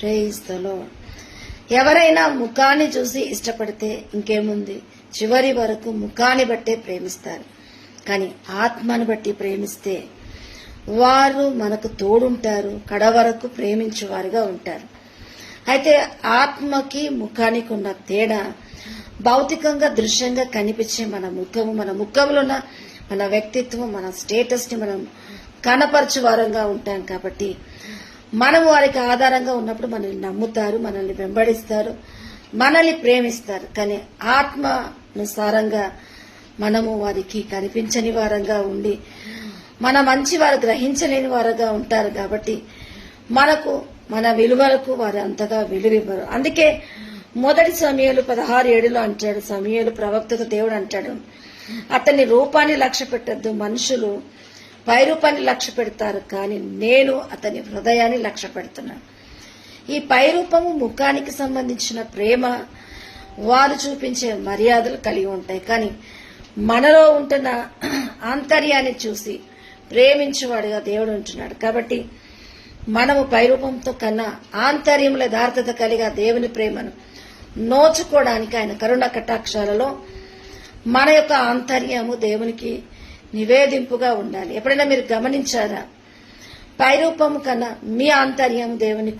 ప్రేయిస్తలో ఎవరైనా ముఖాన్ని చూసి ఇష్టపడితే ఇంకేముంది? చివరి వరకు ముఖాన్ని బట్టే ప్రేమిస్తారు. కానీ ఆత్మను బట్టి ప్రేమిస్తే వారు మనకు తోడుంటారు కడ వరకు ప్రేమించేవారుగా ఉంటారు. అయితే ఆత్మకి ముఖానికి ఉన్న తేడా భౌతికంగా దృశ్యంగా కనిపించే మన ముఖము మన ముఖంలో ఉన్న మన వ్యక్తిత్వం మన స్టేటస్ని మనం కనపరచు వారంగా ఉంటాం కాబట్టి మనం వారికి ఆధారంగా ఉన్నప్పుడు మనల్ని నమ్ముతారు మనల్ని వెంబడిస్తారు మనల్ని ప్రేమిస్తారు. కానీ ఆత్మానుసారంగా మనము వారికి కనిపించని వారంగా ఉండి మన మంచి వారు గ్రహించలేని వారుగా ఉంటారు కాబట్టి మనకు మన విలువలకు వారు అంతగా విలువివ్వరు. అందుకే మొదటి సమయాలు పదహారు ఏడులో అంటాడు సమయాలు ప్రవక్తకు దేవుడు అంటాడు అతని రూపాన్ని లక్ష్య పెట్టద్దు మనుషులు పై రూపాన్ని లక్ష్య పెడతారు కానీ నేను అతని హృదయాన్ని లక్ష్య పెడుతున్నాను. ఈ పై రూపము ముఖానికి సంబంధించిన ప్రేమ వారు చూపించే మర్యాదలు కలిగి ఉంటాయి. కానీ మనలో ఉంటున్న ఆంతర్యాన్ని చూసి ప్రేమించేవాడుగా దేవుడు ఉంటున్నాడు. కాబట్టి మనము పైరూపంతో కన్నా ఆంతర్యంలో యథార్థత కలిగా దేవుని ప్రేమను నోచుకోవడానికి ఆయన కరుణ కటాక్షాలలో మన యొక్క ఆంతర్యము దేవునికి నివేదింపుగా ఉండాలి. ఎప్పుడైనా మీరు గమనించారా? పైరూపము కన్నా మీ ఆంతర్యం దేవుని